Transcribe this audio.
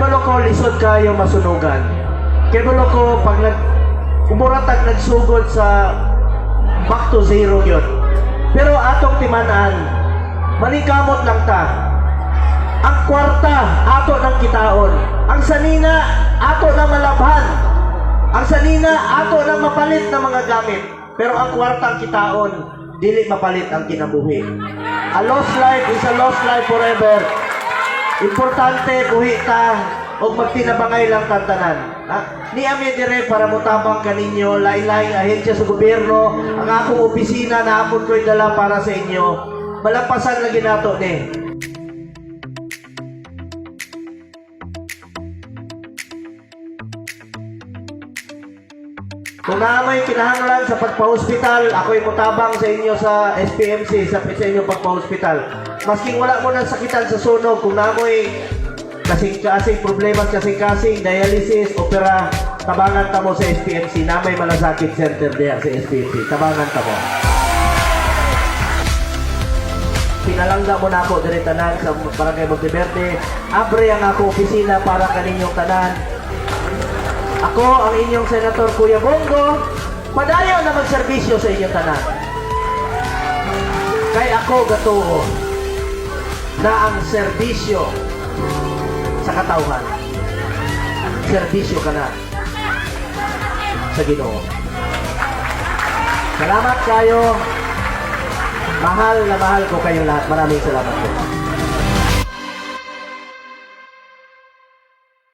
ko lisod kayo masunugan. Kebalo ko pag nag umuratag nagsugod sa back to zero yun. Pero atong timanan, manikamot lang ta. Ang kwarta, ato ng kitaon. Ang sanina, ato na malabhan. Ang sanina, ato na mapalit ng mga gamit. Pero ang kwarta ang kitaon, dili mapalit ang kinabuhi. A lost life is a lost life forever. Importante buhi ta o magtinabangay lang tantanan. Ha? Ni ami dire para mutabang kaninyo lain-laing ahensya sa gobyerno, ang akong opisina na apon ko'y dala para sa inyo. Malampasan lagi nato ni. Kung naamoy kinahanglan sa pagpa-hospital, ako'y mutabang sa inyo sa SPMC, sa, sa inyong pagpa-hospital. Masking wala mo ng sakitan sa sunog, kung naamoy kasing-kasing problema, kasing-kasing, dialysis, opera, tabangan ta mo sa SPMC, na may malasakit center there sa SPMC. Tabangan ta mo. Pinalangga mo na ako diri tanan sa Barangay Monteverde. Abre ang ako opisina para kaninyong tanan. Ako, ang inyong Senator Kuya Bongo, padayon na magserbisyo sa inyong tanan. Kay ako gatuo na ang serbisyo sa katauhan. Serbisyo ka na sa Ginoo. Salamat kayo. Mahal na mahal ko kayong lahat. Maraming salamat po.